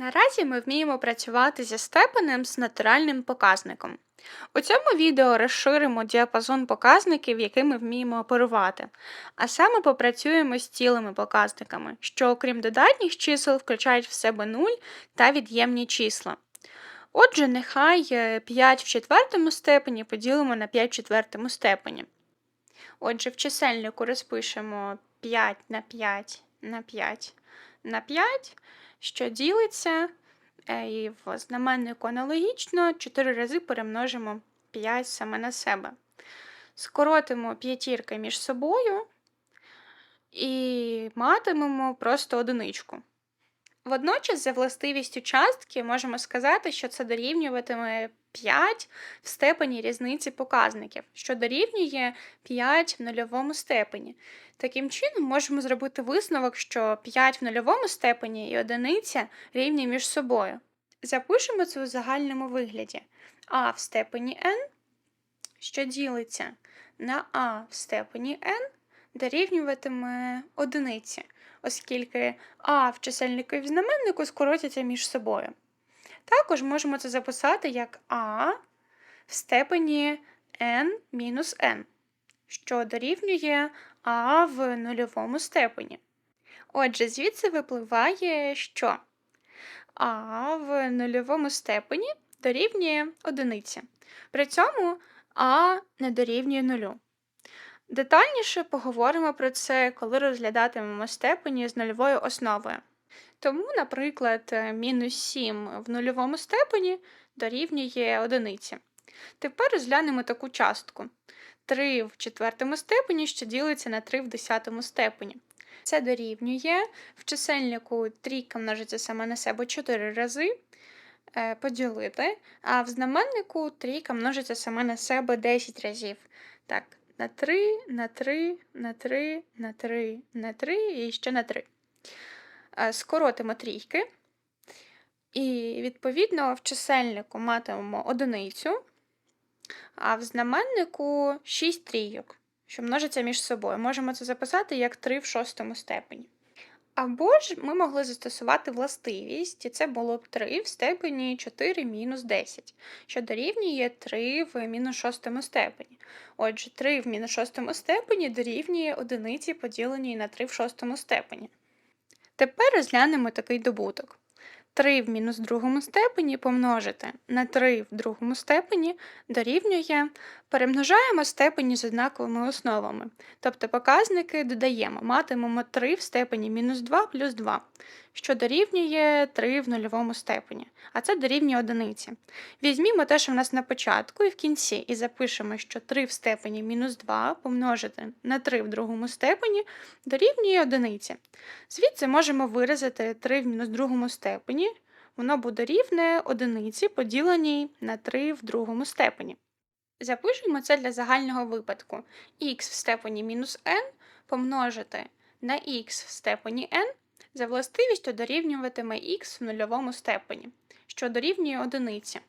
Наразі ми вміємо працювати зі степенем з натуральним показником. У цьому відео розширимо діапазон показників, якими вміємо оперувати, а саме попрацюємо з цілими показниками, що, окрім додатніх чисел, включають в себе нуль та від'ємні числа. Отже, нехай е, 5 в четвертому степені поділимо на 5 в четвертому степені. Отже, в чисельнику розпишемо 5 на 5 на 5 на 5, що ділиться, е, і в знаменнику аналогічно 4 рази перемножимо 5 саме на себе. Скоротимо п'ятірки між собою і матимемо просто одиничку. Водночас, за властивістю частки, можемо сказати, що це дорівнюватиме 5 в степені різниці показників, що дорівнює 5 в нульовому степені. Таким чином, можемо зробити висновок, що 5 в нульовому степені і одиниця рівні між собою. Запишемо це у загальному вигляді а в степені n, що ділиться на а в степені n, дорівнюватиме одиниці, оскільки а в чисельнику і в знаменнику скоротяться між собою. Також можемо це записати як а в степені n мінус n, що дорівнює а в нульовому степені. Отже, звідси випливає, що а в нульовому степені дорівнює одиниці. При цьому а не дорівнює нулю. Детальніше поговоримо про це, коли розглядатимемо степені з нульовою основою. Тому, наприклад, мінус 7 в нульовому степені дорівнює одиниці. Тепер розглянемо таку частку. 3 в четвертому степені, що ділиться на 3 в десятому степені. Це дорівнює в чисельнику трійка множиться саме на себе 4 рази е, поділити, а в знаменнику трійка множиться саме на себе 10 разів. Так, на 3, на 3, на 3, на 3, на 3 і ще на 3. Е, Скоротимо трійки. І, відповідно, в чисельнику матимемо одиницю, а в знаменнику 6 трійок, що множиться між собою. Можемо це записати як 3 в шостому степені. Або ж ми могли застосувати властивість, і це було б 3 в степені 4 мінус 10, що дорівнює 3 в мінус 6 степені. Отже, 3 в мінус 6 степені дорівнює одиниці, поділеній на 3 в 6 степені. Тепер розглянемо такий добуток. 3 в мінус другому степені помножити на 3 в другому степені дорівнює, перемножаємо степені з однаковими основами. Тобто показники додаємо, матимемо 3 в степені мінус 2 плюс 2, що дорівнює 3 в нульовому степені, а це дорівнює одиниці. Візьмімо те, що в нас на початку і в кінці, і запишемо, що 3 в степені мінус 2 помножити на 3 в другому степені дорівнює одиниці. Звідси можемо виразити 3 в мінус другому степені, воно буде рівне одиниці, поділеній на 3 в другому степені. Запишемо це для загального випадку. х в степені мінус n помножити на х в степені n за властивістю дорівнюватиме х в нульовому степені, що дорівнює одиниці.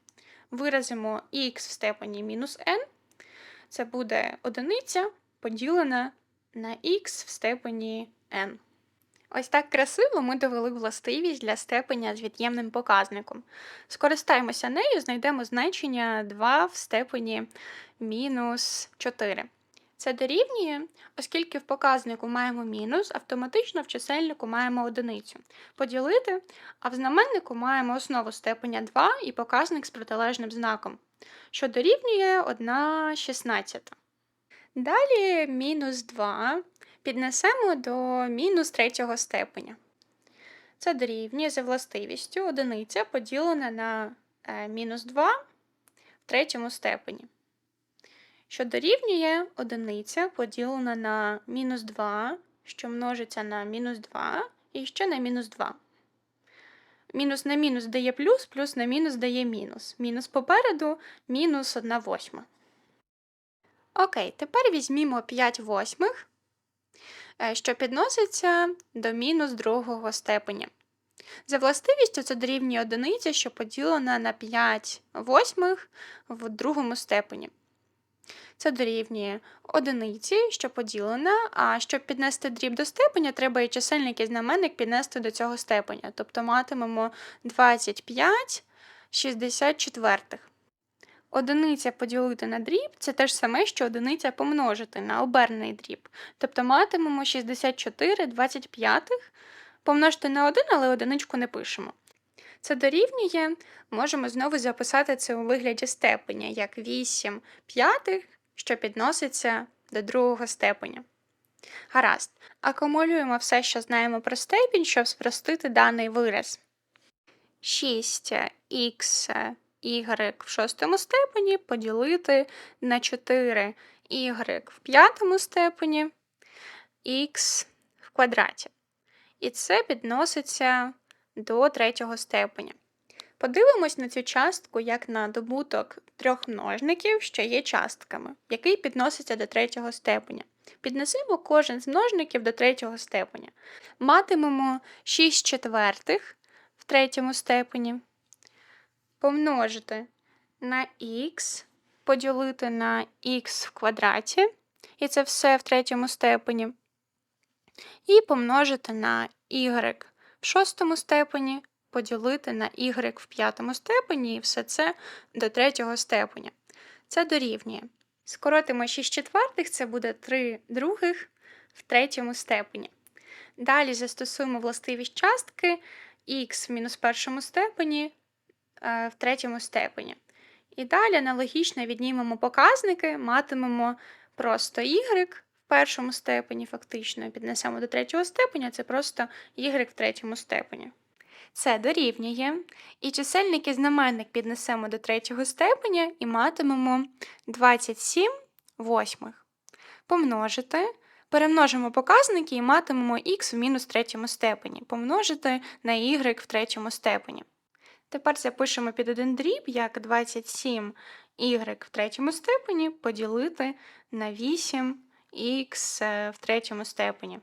Виразимо х в степені мінус n, це буде одиниця поділена на х в степені n. Ось так красиво ми довели властивість для степеня з від'ємним показником. Скористаємося нею, знайдемо значення 2 в степені мінус 4. Це дорівнює, оскільки в показнику маємо мінус, автоматично в чисельнику маємо одиницю. Поділити, а в знаменнику маємо основу степеня 2 і показник з протилежним знаком, що дорівнює 1 16. Далі мінус 2 піднесемо до мінус третього степеня. Це дорівнює за властивістю одиниця поділена на е, мінус 2 в третьому степені. Що дорівнює одиниця поділена на мінус 2, що множиться на мінус 2 і ще на мінус 2. Мінус на мінус дає плюс, плюс на мінус дає мінус. Мінус попереду мінус 1 восьма. Окей, тепер візьмімо 5 восьмих, е, що підноситься до мінус другого степеня. За властивістю це дорівнює одиниця, що поділена на 5 восьмих в другому степені. Це дорівнює одиниці, що поділена, а щоб піднести дріб до степеня, треба і чисельник і знаменник піднести до цього степеня. Тобто матимемо 25 64. Одиниця поділити на дріб це те ж саме, що одиниця помножити на обернений дріб. Тобто матимемо 64 25 помножити на 1, але одиничку не пишемо. Це дорівнює, можемо знову записати це у вигляді степеня, як 8 п'ятих, що підноситься до другого степеня. Гаразд, акумулюємо все, що знаємо про степінь, щоб спростити даний вираз. 6х y в шостому степені поділити на 4 y в п'ятому степені х в квадраті. І це підноситься до третього степеня. Подивимось на цю частку як на добуток трьох множників, що є частками, який підноситься до третього степеня. Піднесемо кожен з множників до третього степеня. Матимемо 6 четвертих в третьому степені, помножити на х, поділити на х в квадраті, і це все в третьому степені, і помножити на y в шостому степені, поділити на y в п'ятому степені і все це до третього степеня. Це дорівнює. Скоротимо 6 четвертих, це буде 3 других в третьому степені. Далі застосуємо властивість частки х в мінус першому степені е, в третьому степені. І далі аналогічно віднімемо показники, матимемо просто y першому степені, фактично, піднесемо до третього степеня, це просто y в третьому степені. Це дорівнює. І чисельник і знаменник піднесемо до третього степеня і матимемо 27 восьмих. Помножити. Перемножимо показники і матимемо х в мінус третьому степені, помножити на y в третьому степені. Тепер запишемо під один дріб, як 27 y в третьому степені поділити на 8 х в третьому степені.